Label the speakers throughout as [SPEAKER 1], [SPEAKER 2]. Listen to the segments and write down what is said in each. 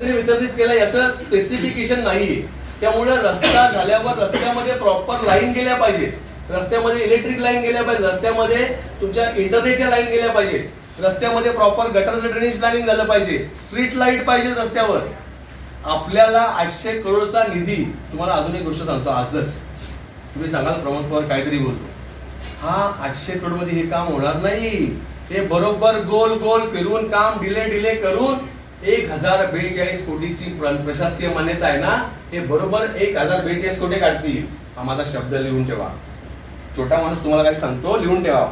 [SPEAKER 1] वितरित केला याचं स्पेसिफिकेशन नाही त्यामुळे रस्ता झाल्यावर रस्त्यामध्ये प्रॉपर लाईन गेल्या पाहिजेत. रस्त्यामध्ये इलेक्ट्रिक लाईन गेल्या पाहिजे रस्त्यामध्ये तुमच्या इंटरनेटच्या लाईन गेल्या पाहिजेत. रस्त्यामध्ये प्रॉपर गटरचं ड्रेनेज प्लॅनिंग झालं पाहिजे. स्ट्रीट लाइट पाहिजे रस्त्यावर. आपल्याला आठशे करोडचा निधी तुम्हाला अजून एक गोष्ट सांगतो आजच. तुम्ही सांगाल प्रमोद पवार काहीतरी बोलतो. हा आठशे करोडमध्ये हे काम होणार नाही. हे बरोबर गोल गोल फिरवून काम डिले डिले करून एक हजार बेचाळीस कोटीची प्रशासकीय मान्यता आहे ना हे बरोबर एक हजार बेचाळीस कोटी काढतील हा माझा शब्द लिहून ठेवा. छोटा माणूस तुम्हाला काय सांगतो लिहून ठेवा.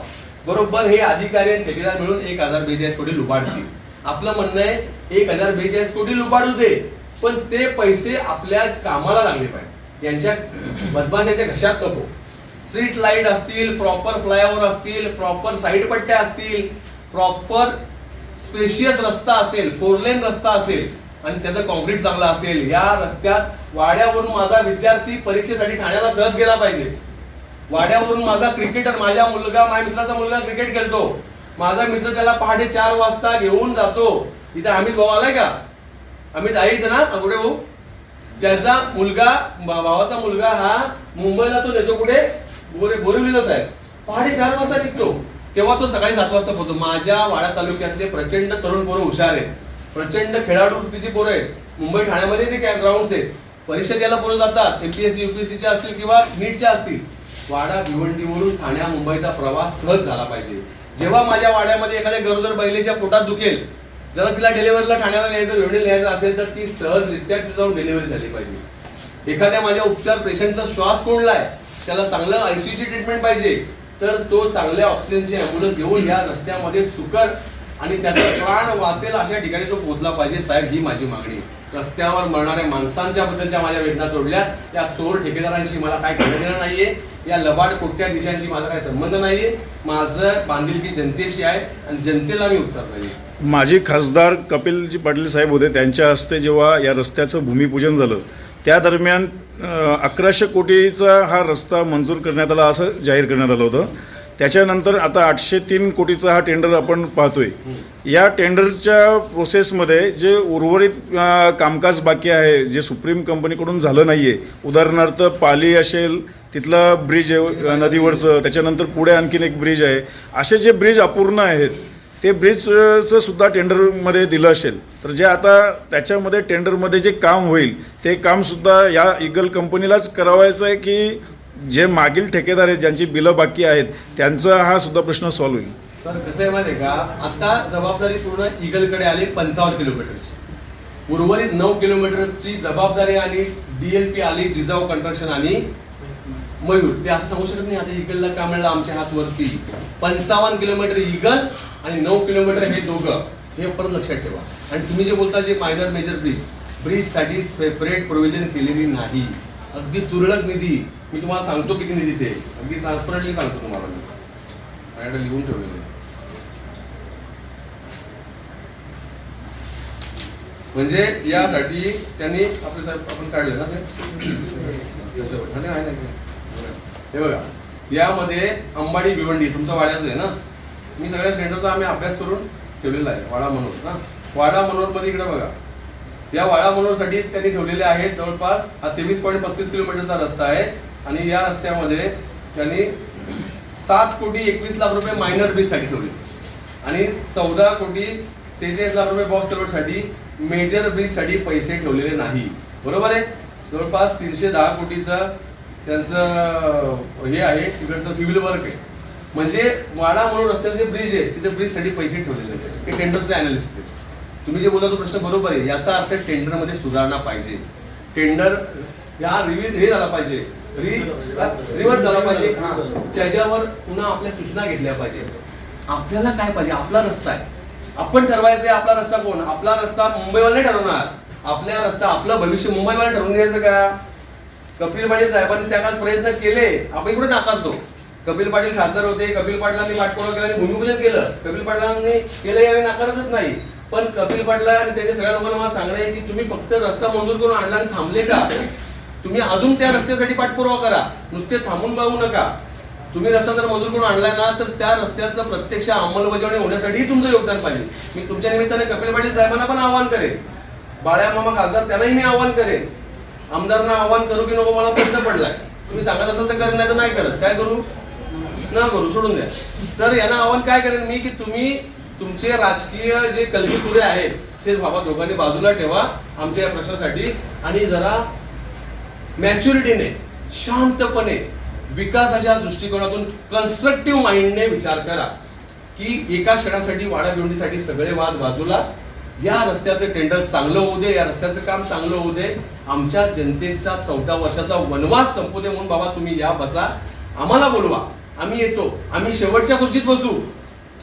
[SPEAKER 1] बरोबर हे अधिकारी आणि ठेकेदार मिळून एक हजार बेचाळीस कोटी लुबाडतील. आपलं म्हणणं आहे एक हजार बेचाळीस कोटी लुबाडू दे पण ते पैसे आपल्या कामाला लागले पाहिजे. यांच्या बदमाशाच्या घशात नको. स्ट्रीट लाइट असतील प्रॉपर फ्लायओव्हर असतील प्रॉपर साईड पट्ट्या असतील प्रॉपर स्पेशियस रस्ता असेल फोर लेन रस्ता असेल आणि त्याचं कॉन्क्रीट चांगलं असेल या रस्त्यात वाड्यावरून माझा विद्यार्थी परीक्षेसाठी ठाण्याला सहज गेला पाहिजे. वाड्यावरून माझा क्रिकेटर माझ्या मुलगा माझ्या मित्राचा मुलगा क्रिकेट खेळतो. माझा मित्र त्याला पहाटे चार वाजता घेऊन जातो. इथे अमित भाऊ आलाय का? अमित आई इथे ना? कुठे भाऊ? त्याचा मुलगा भावाचा मुलगा हा मुंबईला तो नेतो कुठे? बोरे बोरिवलीलाच आहे पहाटे चार वाजता निघतो. तेव्हा तो सकाळी सात वाजता पोहतो माझ्या वाडा तालुक्यातले प्रचंड तरुण पोरं हुशार आहेत. प्रचंड खेळाडू वृत्तीची पोरं आहेत. मुंबई ठाण्यामध्ये ते ग्राउंड आहेत. परीक्षा द्यायला पोरं जातात. एमपीएससी युपीएससीच्या असतील किंवा नीटच्या असतील. वाडा भिवंडीवरून ठाण्या मुंबईचा प्रवास सहज झाला पाहिजे. जेव्हा माझ्या वाड्यामध्ये एखाद्या गरोदर बैलेच्या पोटात दुखेल जरा तिला डिलिव्हरीला ठाण्याला न्यायचं वेळी न्यायचं असेल तर ती सहजरित्या तिथे जाऊन डिलिव्हरी झाली पाहिजे. एखाद्या माझ्या उपचार पेशंटचा श्वास कोणला आहे त्याला चांगलं आयसीयूची ट्रीटमेंट पाहिजे. तर तो चांगल्या ऑक्सिजनची अँब्युलन्स घेऊन या रस्त्यामध्ये सुकर आणि त्याचा प्राण वाचेल अशा ठिकाणी तो पोहोचला पाहिजे साहेब ही माझी मागणी. रस्त्यावर मरणाऱ्या माणसांच्या बद्दलच्या माझ्या वेदना जोडल्या. या चोर ठेकेदारांशी मला काय घेणं देणं नाहीये. या लबाड कोट्या दिशांशी माझा काही संबंध नाहीये. माझं बांधिलकी जनतेशी आहे आणि जनतेला मी उत्तर पाहिजे
[SPEAKER 2] माजी खासदार कपिलजी पाटील साहेब होते त्यांच्या हस्ते जेव्हा या रस्त्याचं भूमिपूजन झालं त्या दरम्यान अकराशे कोटीचा हा रस्ता मंजूर करण्यात आला असं जाहीर करण्यात आलं होतं. त्याच्यानंतर आता आठशे तीन कोटीचा हा टेंडर आपण पाहतोय. या टेंडरच्या प्रोसेसमध्ये जे उर्वरित कामकाज बाकी आहे जे सुप्रीम कंपनीकडून झालं नाही आहे उदाहरणार्थ पाली असेल तिथला ब्रिज आहे नदीवरचं त्याच्यानंतर पुढे आणखीन एक ब्रिज आहे असे जे ब्रिज अपूर्ण आहेत ते ब्रिजचं सुद्धा टेंडरमध्ये दिलं असेल. तर जे आता त्याच्यामध्ये टेंडरमध्ये जे काम होईल ते कामसुद्धा या इगल कंपनीलाच करावायचं आहे की जे मागील ठेकेदार आहेत ज्यांची बिलं बाकी आहेत त्यांचा हा सुद्धा प्रश्न सॉल्व्ह होईल.
[SPEAKER 1] सर कसं आहे माहिती का? आता जबाबदारी पूर्ण इगलकडे आली पंचावन्न किलोमीटरची. उर्वरित नऊ किलोमीटरची जबाबदारी आली डीएलपी आली जिजाऊ कन्स्ट्रक्शन आणि मयूर. ते असं सांगू शकत नाही आता इगलला का म्हणलं आमच्या हात वरती पंचावन्न किलोमीटर इगल आणि नऊ किलोमीटर हे दोघं. हे परत लक्षात ठेवा. आणि तुम्ही जे बोलता जे मायनर मेजर ब्रिज ब्रिजसाठी सेपरेट प्रोव्हिजन केलेली नाही. अगदी तुरळक निधी. मी तुम्हाला सांगतो किती निधी ते. अगदी ट्रान्सपरंटली सांगतो तुम्हाला मी. माझ्याकडे लिहून ठेवलेलं म्हणजे यासाठी त्यांनी आपले साहेब आपण काढले ना ते? आहे हे बघा. यामध्ये अंबाडी भिवंडी तुमचं वाड्याचं आहे ना? मी सगळ्या सेंटरचा आम्ही अभ्यास करून ठेवलेला आहे वाडा मनोर ना वाडा मनोरमध्ये इकडे बघा. या वाडा मनोरसाठी त्यांनी ठेवलेले आहेत जवळपास हा तेवीस पॉईंट पस्तीस किलोमीटरचा रस्ता आहे. आणि या रस्त्यामध्ये त्यांनी सात कोटी एकवीस लाख रुपये मायनर बीजसाठी ठेवले. आणि चौदा कोटी सेहेचाळीस लाख रुपये बॉक्ससाठी मेजर बीजसाठी पैसे ठेवलेले नाही. बरोबर आहे? जवळपास तीनशे दहा कोटीचं त्यांचं हे आहे तिकडचं सिव्हिल वर्क आहे. म्हणजे वाडा म्हणून रस्त्याचे ब्रिज आहे तिथे ब्रिजसाठी पैसे ठेवलेले आहेत. हे टेंडरचे अनालिस्ट आहे तुम्ही जे बोलता तो प्रश्न बरोबर आहे. याचा अर्थ टेंडरमध्ये सुधारणा पाहिजे. टेंडर या रिव्हिज हे झाला पाहिजे. रिव्हर्स झाला पाहिजे. हा. त्याच्यावर पुन्हा आपल्या सूचना घेतल्या पाहिजे. आपल्याला काय पाहिजे? आपला रस्ता आहे. आपण ठरवायचं आहे आपला रस्ता कोण? आपला रस्ता मुंबईवाला नाही ठरवणार. आपल्या रस्ता आपलं भविष्य मुंबईवाला ठरवून द्यायचं का? कपिल पाटील साहेबांनी त्या काळात प्रयत्न केले. आपण कुठे नाकारतो. कपिल पाटील खासदार होते कपिल पाटलांनी पाठपुरावा केला आणि भूमिपूजन केलं. कपिल पाटलांनी केलं यावेळी नाकारतच नाही. पण कपिल पाटला आणि त्याच्या सगळ्या लोकांना मला सांगणं आहे की तुम्ही फक्त रस्ता मंजूर करून आणला आणि थांबले का? तुम्ही अजून त्या रस्त्यासाठी पाठपुरावा करा. नुसते थांबून बघू नका. तुम्ही रस्ता जर मंजूर करून आणलाय ना तर त्या रस्त्याचं प्रत्यक्ष अंमलबजावणी होण्यासाठी तुमचं योगदान पाहिजे. मी तुमच्या निमित्ताने कपिल पाटील साहेबांना पण आवाहन करेन. बाळ्या मामा खासदार त्यांनाही मी आव्हान करेन. आमदारांना आव्हान करू की नको मला प्रश्न पडलाय. तुम्ही सांगत असाल तर करेन तर नाही करत. काय करू? ना करू सोडून द्या. तर यांना आव्हान काय करेन मी की तुम्ही तुमचे राजकीय जे कलगीतुरे आहेत ते बाबा दोघांनी बाजूला ठेवा आमच्या या प्रश्नासाठी. आणि जरा मॅच्युरिटीने शांतपणे विकासाच्या दृष्टिकोनातून कन्स्ट्रक्टिव्ह माइंडने विचार करा. की एका क्षणासाठी वाडा भिवंडीसाठी सगळे वाद बाजूला या रस्त्याचं टेंडर चांगलं होऊ दे या रस्त्याचं काम चांगलं होऊ दे. आमच्या जनतेचा चौदा वर्षाचा वनवास संपू दे म्हणून बाबा तुम्ही या बसा. आम्हाला बोलवा. आम्ही येतो. आम्ही शेवटच्या खुर्चीत बसू.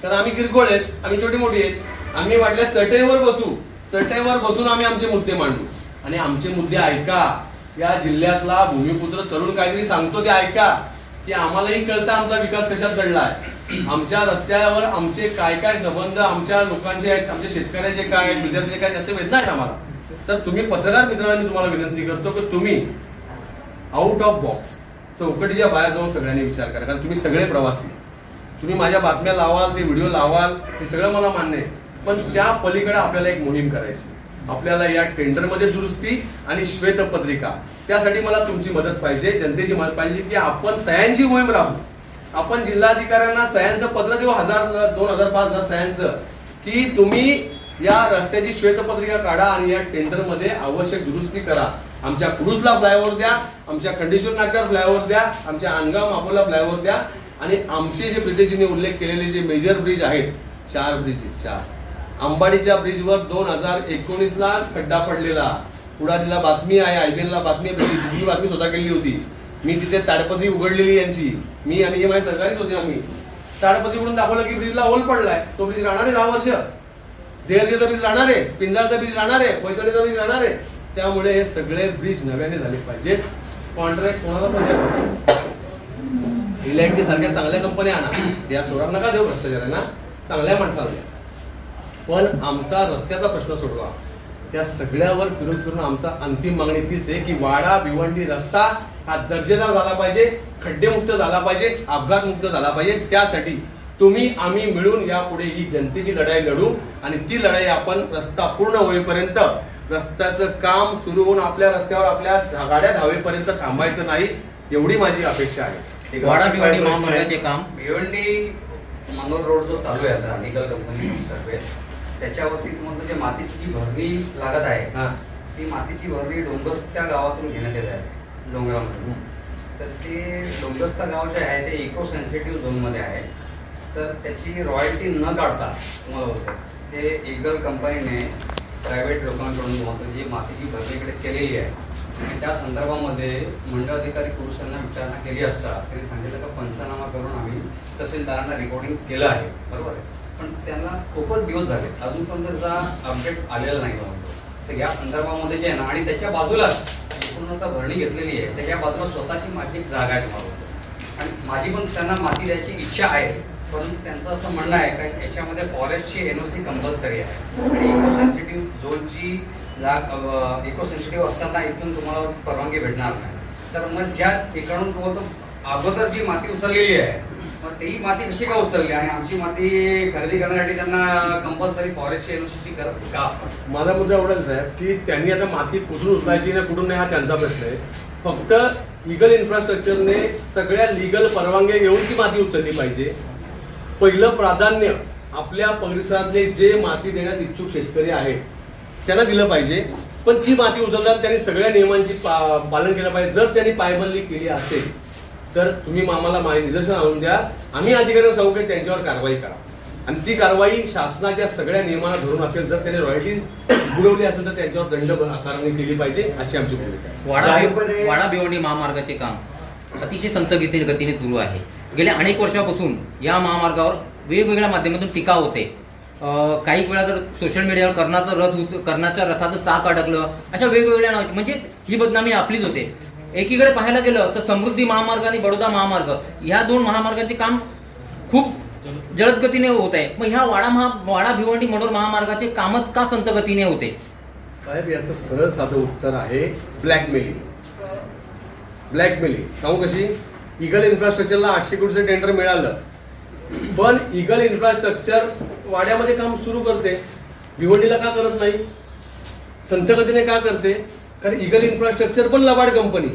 [SPEAKER 1] तर आम्ही किरकोळ आहेत. आम्ही छोटी मोठी आहेत. आम्ही वाटल्यास चटईवर बसू. चटईवर बसून आम्ही आमचे मुद्दे मांडू. आणि आमचे मुद्दे ऐका. या जिल्ह्यातला भूमिपुत्र तरुण काहीतरी सांगतो ते ऐका. की आम्हालाही कळतं आमचा विकास कशात घडलाय. आमच्या रस्त्यावर आमचे काय काय संबंध आमच्या लोकांचे आहेत आमच्या शेतकऱ्याचे काय आहेत विद्यार्थ्याचे काय त्याचं वेदना आहेत आम्हाला. तर तुम्ही पत्रकार मित्रांनी तुम्हाला विनंती करतो की तुम्ही आउट ऑफ बॉक्स चौकटीच्या बाहेर जाऊन सगळ्यांनी विचार करा. कारण तुम्ही सगळे प्रवासी. तुम्ही माझ्या बातम्या लावाल ते व्हिडिओ लावाल हे सगळं मला मान्य आहे. पण त्या पलीकडे आपल्याला एक मोहीम करायची आपल्याला या टेंडरमध्ये दुरुस्ती आणि श्वेतपत्रिका त्यासाठी मला तुमची मदत पाहिजे जनतेची मदत पाहिजे की आपण सह्यांची मोहीम राहू आपण जिल्हाधिकाऱ्यांना सह्यांचं पत्र देऊ हजार दोन हजार पाच हजार सह्यांचं की तुम्ही या रस्त्याची श्वेतपत्रिका काढा आणि या टेंडरमध्ये आवश्यक दुरुस्ती करा. आमच्या क्रुजला फ्लायओव्हर द्या आमच्या खंडेश्वर नाक्यावर फ्लायओव्हर द्या आमच्या आणगाव मापोला फ्लायओव्हर द्या आणि आमचे जे प्रितेशजीने उल्लेख केलेले जे मेजर ब्रिज आहेत चार ब्रिज चार. अंबाडीच्या ब्रिजवर दोन हजार एकोणीसला खड्डा पडलेला. पुढारीला बातमी आहे आयबीएन एलला बातमी आहे ही बातमी स्वतः केली होती. मी तिथे ताडपत्री उघडलेली यांची. मी आणि हे माझे सरकारीच होते आम्ही. ताडपत्री उघडून दाखवलं की ब्रिजला होल पडलाय. तो ब्रिज राहणार आहे दहा वर्ष. देहरजेचा ब्रिज राहणार आहे. पिंजाळचा ब्रिज राहणार आहे. पैठणीचा ब्रिज राहणार आहे. त्यामुळे हे सगळे ब्रिज नव्याने झाले पाहिजेत. कॉन्ट्रॅक्ट कोणाला पण रिलायन्स सारख्या चांगल्या कंपन्या आणा. या चोरांना नका देऊ भ्रष्टाचारांना? चांगल्या माणसाला द्या. पण आमचा रस्त्याचा प्रश्न सोडवा. त्या सगळ्यावर फिरून फिरून आमचा अंतिम मागणी तीच आहे की वाडा भिवंडी रस्ता हा दर्जेदार झाला पाहिजे खड्डेमुक्त झाला पाहिजे अपघातमुक्त झाला पाहिजे. त्यासाठी तुम्ही आम्ही मिळून यापुढे ही जनतेची लढाई लढू आणि ती लढाई आपण रस्ता पूर्ण होईपर्यंत रस्त्याचं काम सुरू होऊन आपल्या रस्त्यावर आपल्या गाड्या धावेपर्यंत थांबायचं नाही एवढी माझी अपेक्षा आहे.
[SPEAKER 3] वाडा भिवंडी महामार्गाचे काम.
[SPEAKER 4] भिवंडी मनोर रोड जो चालू आहे आता निगल कंपनी तर्फे त्याच्यावरती तुम्हाला जे मातीची जी भरणी लागत आहे
[SPEAKER 1] हा.
[SPEAKER 4] ती मातीची भरणी डोंगस्त्या गावातून घेण्यात येत आहे. डोंगरामध्ये. तर ते डोंगस्ता गाव जे आहे ते इको सेन्सिटिव्ह झोनमध्ये आहे. तर त्याची रॉयल्टी न काढता तुम्हाला होतं ते इगल कंपनीने प्रायव्हेट लोकांकडून जी मातीची भरणीकडे केलेली आहे आणि त्या संदर्भामध्ये मंडळ अधिकारी पुरुषांना विचारणा केली असता त्यांनी सांगितलं का पंचनामा करून आम्ही तहसीलदारांना रेकॉर्डिंग केलं आहे. बरोबर आहे? पण त्यांना खूपच दिवस झाले. अजूनपर्यंत त्याचा अपडेट आलेला नाही म्हणतो तर या संदर्भामध्ये जे आहे ना आणि त्याच्या बाजूलाच पूर्ण भरणी घेतलेली आहे त्याच्या बाजूला स्वतःची माझी एक जागा आहे तुम्हाला आणि माझी पण त्यांना माती द्यायची इच्छा आहे परंतु त्यांचं असं म्हणणं आहे का याच्यामध्ये फॉरेस्टची सी कंपल्सरी आहे. आणि इको सेन्सिटिव्ह झोनची जाग इको सेन्सिटिव्ह असताना इथून तुम्हाला परवानगी भेटणार नाही. तर मग ज्या ठिकाणून तो अगोदर जी माती उचललेली आहे मग तेही माती कशी का उचलली? आणि आमची माती खरेदी करण्यासाठी त्यांना कंपल्सरी फॉरेस्ट एनओसीची गरज का?
[SPEAKER 1] माझा मुद्दा एवढाच आहे की त्यांनी आता माती कुठून उचलायची ना कुठून नाही हा त्यांचा प्रश्न आहे. फक्त लिगल इन्फ्रास्ट्रक्चरने सगळ्या लिगल परवानग्या घेऊन ती माती उचलली पाहिजे. पहिलं प्राधान्य आपल्या परिसरातले जे माती देण्यास इच्छुक शेतकरी आहेत त्यांना दिलं पाहिजे. पण ती माती उचलताना त्यांनी सगळ्या नियमांची पा- पालन केलं पाहिजे. जर त्यांनी पायबंदी केली असेल तर तुम्ही आम्हाला माहिती निदर्शन आणून द्या. आम्ही अधिकाऱ्यांना सांगू की त्यांच्यावर कारवाई करा. आणि ती कारवाई शासनाच्या सगळ्या नियमांना धरून असेल जर त्यांनी रॉयल्टी बुडवली असेल तर त्यांच्यावर दंड आकारणी केली पाहिजे अशी आमची भूमिका आहे.
[SPEAKER 3] वाडा
[SPEAKER 5] जाहीरपणे-
[SPEAKER 3] वाडा भिवंडी महामार्गाचे काम अतिशय संत गती गतीने सुरू आहे. गेल्या अनेक वर्षापासून या महामार्गावर वेगवेगळ्या माध्यमातून टीका होते. अं, काही वेळा तर सोशल मीडियावर कर्णाचं रथ होत कर्णाच्या रथाचं चाक अडकलं अशा वेगवेगळ्या म्हणजे ही बदनामी आपलीच होते. एकीकडे पाहायला गेलं तर समृद्धी महामार्ग आणि बडोदा महामार्ग ह्या दोन महामार्गाचे काम खूप जलद गतीने होत आहे. मग ह्या वाडा महा वाडा भिवंडी मनोर महामार्गाचे कामच का संत गतीने होते?
[SPEAKER 1] साहेब याचं सरळ साधं उत्तर आहे ब्लॅकमेलिंग. ब्लॅकमेलिंग. सांगू कशी? इगल इन्फ्रास्ट्रक्चरला आठशे कोटीचं टेंडर मिळालं. पण इगल इन्फ्रास्ट्रक्चर वाड्यामध्ये काम सुरू करते. भिवंडीला का करत नाही? संतगतीने का करते? कारण इगल इन्फ्रास्ट्रक्चर पण लबाड कंपनी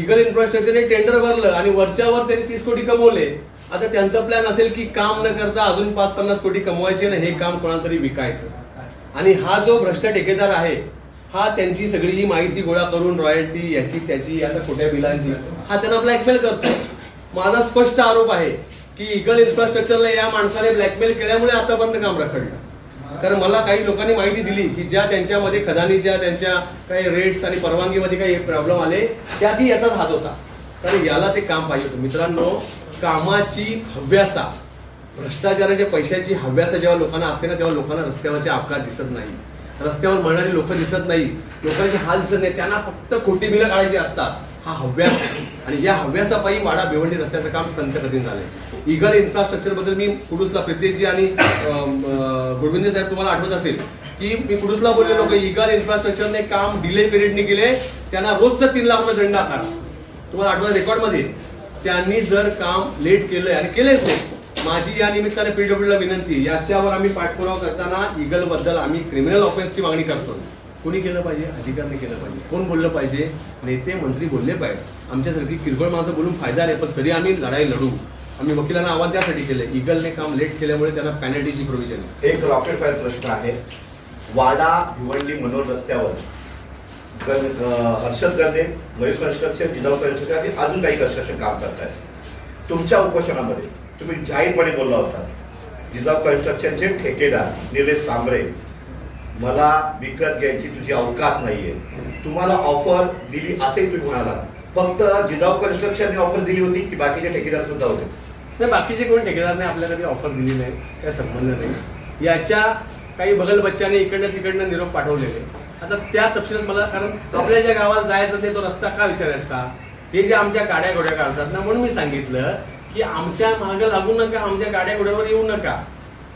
[SPEAKER 1] इगल इन्फ्रास्ट्रक्चरने टेंडर भरलं आणि वरच्यावर त्यांनी तीस कोटी कमवले. आता त्यांचा प्लॅन असेल की काम न करता अजून पाच पन्नास कोटी कमवायचे ना हे काम कोणाला तरी विकायचं. आणि हा जो भ्रष्ट ठेकेदार आहे हा त्यांची सगळी ही माहिती गोळा करून रॉयल्टी याची त्याची आता खोट्या बिलांची हा त्यांना ब्लॅकमेल करतो. माझा स्पष्ट आरोप आहे की इगल इन्फ्रास्ट्रक्चरला या माणसाने ब्लॅकमेल केल्यामुळे आतापर्यंत काम रखडलं. कारण मला काही लोकांनी माहिती दिली की ज्या त्यांच्यामध्ये खदानीच्या त्यांच्या काही रेट्स आणि परवानगीमध्ये काही प्रॉब्लेम आले त्यातही याचाच हात होता. कारण याला ते काम पाहिजे होतं. मित्रांनो कामाची हव्यासा भ्रष्टाचाराच्या पैशाची हव्यासा जेव्हा लोकांना असते ना तेव्हा लोकांना रस्त्यावरचे अपघात दिसत नाही. रस्त्यावर मरणारी लोक दिसत नाही. लोकांचे हाल दिसत नाही. त्यांना फक्त खोटी बिलं काढायची असतात. हा हव्यास. आहे. आणि या हव्यासापायी वाडा भिवंडी रस्त्याचं काम संत कधीन झालंय. इगल इन्फ्रास्ट्रक्चरबद्दल मी कुडूसला प्रितेशजी आणि अं, गुरविंदे साहेब तुम्हाला आठवत असेल की मी कुडूसला बोललेलो की इगल इन्फ्रास्ट्रक्चरने काम डिले पिरियडने केले त्यांना रोजचं तीन लाख रुपये दंड आकार तुम्हाला आठवत रेकॉर्डमध्ये? त्यांनी जर काम लेट केलंय आणि केलेच नाही माझी या निमित्ताने पीडब्ल्यूला विनंती याच्यावर आम्ही पाठपुरावा करताना इगलबद्दल आम्ही क्रिमिनल ऑफेन्सची मागणी करतो. कोणी केलं पाहिजे? अधिकारने केलं पाहिजे. कोण बोललं पाहिजे? नेते मंत्री बोलले पाहिजे आमच्यासारखी किरकोळ माणसं बोलून फायदा नाही पण तरी आम्ही लढाई लढू. आम्ही वकिलांना आवाज त्यासाठी केले. इगलने काम लेट केल्यामुळे त्यांना पॅनल्टीची प्रोव्हिजन आहे.
[SPEAKER 5] एक रॉकेट फायर प्रश्न आहे. वाडा भिवंडी मनोर रस्त्यावर हर्षद गर्दे मयूर कन्स्ट्रक्शन जिजाऊ कन्स्ट्रक्शन आणि अजून काही कन्स्ट्रक्शन काम करतायत. तुमच्या उपोषणामध्ये तुम्ही जाहीरपणे बोलला होता. जिजाऊ कन्स्ट्रक्शनचे ठेकेदार निलेश सांबरे मला विकत घ्यायची तुझी अवकात नाहीये. तुम्हाला ऑफर दिली असेही तुम्ही म्हणाला फक्त जिजाऊ कन्स्ट्रक्शनने ऑफर दिली होती की बाकीचे ठेकेदार सुद्धा होते?
[SPEAKER 1] नाही बाकीचे कोण ठेकेदारने आपल्याला कधी ऑफर दिली नाही काय संबंध नाही. याच्या काही बगल बच्च्याने इकडनं तिकडनं निरोप पाठवलेले आता त्या तपशिलात मला कारण आपल्या ज्या गावात जायचं ते तो रस्ता का विचारायचा? हे जे आमच्या गाड्या घोड्या काढतात ना म्हणून मी सांगितलं की आमच्या मागं लागू नका आमच्या गाड्या घोड्यावर येऊ नका.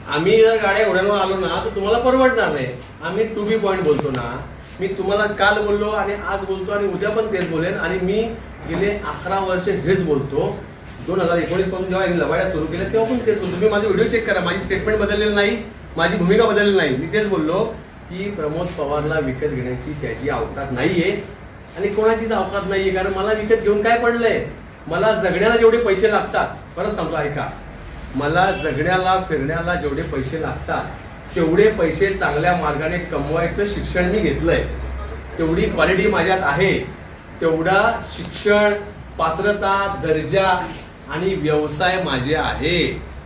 [SPEAKER 1] आम्ही जर गाड्या घोड्यांवर आलो ना तर तुम्हाला परवडणार नाही. आम्ही टू बी पॉईंट बोलतो ना. मी तुम्हाला काल बोललो आणि आज बोलतो आणि उद्या पण तेच बोलेन आणि मी गेले अकरा वर्ष हेच बोलतो. दोन हजार एकोणीसपासून जेव्हा लवाड्या सुरू केल्या तेव्हा पण तेच बोलतो. तुम्ही माझे व्हिडिओ चेक करा माझी स्टेटमेंट बदललेली नाही माझी भूमिका बदलली नाही. मी तेच बोललो की प्रमोद पवारला विकत घेण्याची त्याची अवकात नाहीये आणि कोणाचीच अवकात नाहीये कारण मला विकत घेऊन काय पडलंय? मला जगण्याला जेवढे पैसे लागतात परत समजा ऐका. मला जगण्याला फिरण्याला जेवढे पैसे लागतात तेवढे पैसे चांगल्या मार्गाने कमवायचं शिक्षण मी घेतलंय. तेवढी क्वालिटी माझ्यात आहे. तेवढा शिक्षण पात्रता दर्जा आणि व्यवसाय माझे आहे.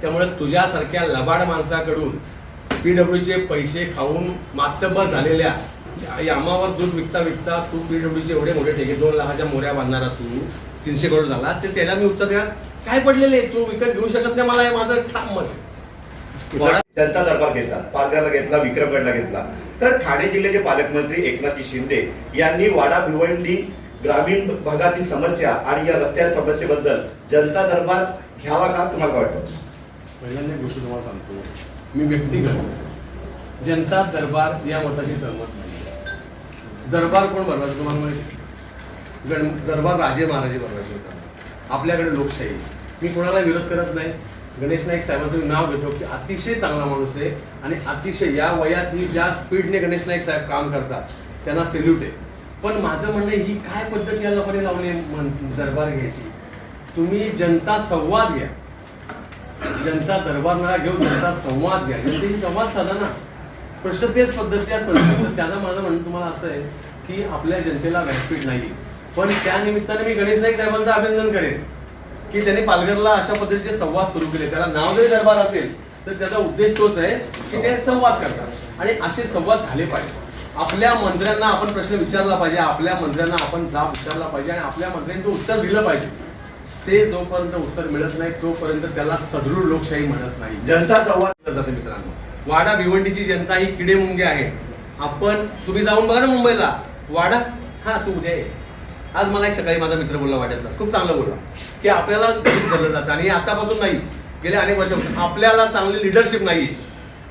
[SPEAKER 1] त्यामुळे तुझ्यासारख्या लबाड माणसाकडून पीडब्ल्यूचे पैसे खाऊन मातबर झालेल्या यामावर दूध विकता विकता तू पीडब्ल्यूचे एवढे मोठे ठेके दोन लाखाच्या मोऱ्या बांधणारा तू तीनशे करोड झाला ते त्याला मी उत्तर देणार. काय पडलेले तू? विकत घेऊ शकत नाही मला हे माझं ठाम मत. आहे.
[SPEAKER 3] वाडा
[SPEAKER 5] जनता दरबार घेतला पालघरला घेतला विक्रमगडला घेतला. तर ठाणे जिल्ह्याचे पालकमंत्री एकनाथजी शिंदे यांनी वाडा भिवंडी ग्रामीण भागातील समस्या आणि या रस्त्या समस्येबद्दल जनता दरबार घ्यावा का तुम्हाला काय वाटतं?
[SPEAKER 1] पहिल्यांदा गोष्ट तुम्हाला सांगतो. मी व्यक्तिगत जनता दरबार या मताशी सहमत नाही. दरबार कोण भरवायचं तुम्हाला माहिती गण दरबार राजे महाराजे भरवायचे होता. आपल्याकडे लोकशाही. मी कोणाला विरोध करत नाही. गणेश नाईक साहेबांचं मी नाव घेतो की अतिशय चांगला माणूस आहे आणि अतिशय या वयात ही ज्या स्पीडने गणेश नाईक साहेब काम करतात त्यांना सेल्यूट आहे. पण माझं म्हणणं आहे, ही काय पद्धत या लोकांनी लावली आहे दरबार घ्यायची? तुम्ही जनता संवाद घ्या. जनता दरबार नका घेऊन जनता संवाद घ्या. जनतेशी संवाद साधा ना. प्रश्न तेच पद्धत त्याच पद्धत त्याचं माझं म्हणणं तुम्हाला असं आहे की आपल्या जनतेला व्यासपीठ नाही पण त्या निमित्ताने मी गणेश नाईक साहेबांचं अभिनंदन करेन. की त्यांनी पालघरला अशा पद्धतीचे संवाद सुरू केले. त्याला नाव जरी दरबार असेल तर त्याचा उद्देश तोच आहे की ते संवाद करतात. आणि असे संवाद झाले पाहिजे आपल्या मंत्र्यांना आपण प्रश्न विचारला पाहिजे आपल्या मंत्र्यांना आपण जाब विचारला पाहिजे आणि आपल्या मंत्र्यांनी तो उत्तर दिलं पाहिजे. ते जोपर्यंत उत्तर मिळत नाही तोपर्यंत त्याला सदृढ लोकशाही म्हणत नाही.
[SPEAKER 5] जनता संवाद
[SPEAKER 1] केलं जाते मित्रांनो. वाडा भिवंडीची जनता ही किडे मुंगे आहे. आपण तुम्ही जाऊन बघा ना मुंबईला. वाडा? हा तू उद्या ये. आज मला एक सकाळी माझा मित्र बोलला वाड्यातला. खूप चांगलं बोलला. की आपल्याला गृहीत धरलं जातं आणि आतापासून नाही. गेल्या अनेक वर्षापासून. आपल्याला चांगली लिडरशिप नाही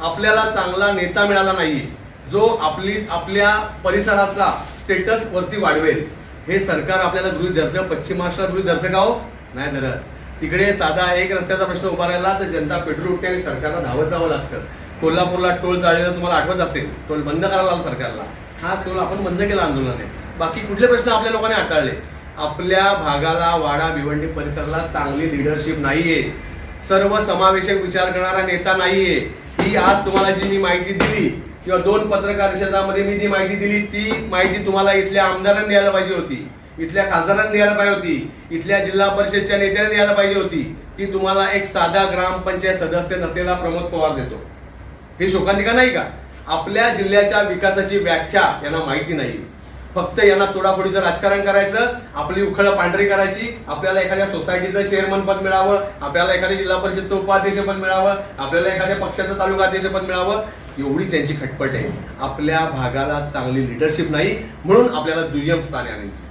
[SPEAKER 1] आपल्याला चांगला नेता मिळाला नाही जो आपली आपल्या परिसराचा स्टेटस वरती वाढवेल हे सरकार आपल्याला गृहित धरतं. पश्चिम महाराष्ट्रात गृहित धरतं का हो? नाही धरत. तिकडे साधा एक रस्त्याचा प्रश्न उभा राहिला तर जनता पेट्रोल उठते आणि सरकारला धावत जावं लागतं. कोल्हापूरला टोल चाललेलं तुम्हाला आठवत असेल. टोल बंद करायला लागला सरकारला. हा टोल आपण बंद केला आंदोलनाने. बाकी कुठले प्रश्न आपल्या लोकांनी हाताळले? आपल्या भागाला वाडा भिवंडी परिसराला चांगली लिडरशिप नाहीये. सर्व समावेशक विचार करणारा नेता नाहीये. ही आज तुम्हाला जी मी माहिती दिली किंवा दोन पत्रकार परिषदामध्ये मी जी माहिती दिली ती माहिती तुम्हाला इथल्या आमदारांनी द्यायला पाहिजे होती. इथल्या खासदारांनी द्यायला पाहिजे होती. इथल्या जिल्हा परिषदच्या नेत्यांनी द्यायला पाहिजे होती. ती तुम्हाला एक साधा ग्रामपंचायत सदस्य नसलेला प्रमोद पवार देतो. हे शोकांतिका नाही का? आपल्या जिल्ह्याच्या विकासाची व्याख्या यांना माहिती नाही. फक्त यांना तोडाफोडीचं राजकारण करायचं आपली उखळ पांढरी करायची आपल्याला एखाद्या सोसायटीचं चेअरमन पद मिळावं आपल्याला एखाद्या जिल्हा परिषदचं उपाध्यक्ष मिळावं आपल्याला एखाद्या पक्षाचं तालुका अध्यक्ष मिळावं. एवढीच त्यांची खटपट आहे. आपल्या भागाला चांगली लिडरशिप नाही म्हणून आपल्याला दुय्यम स्थाने आणायची.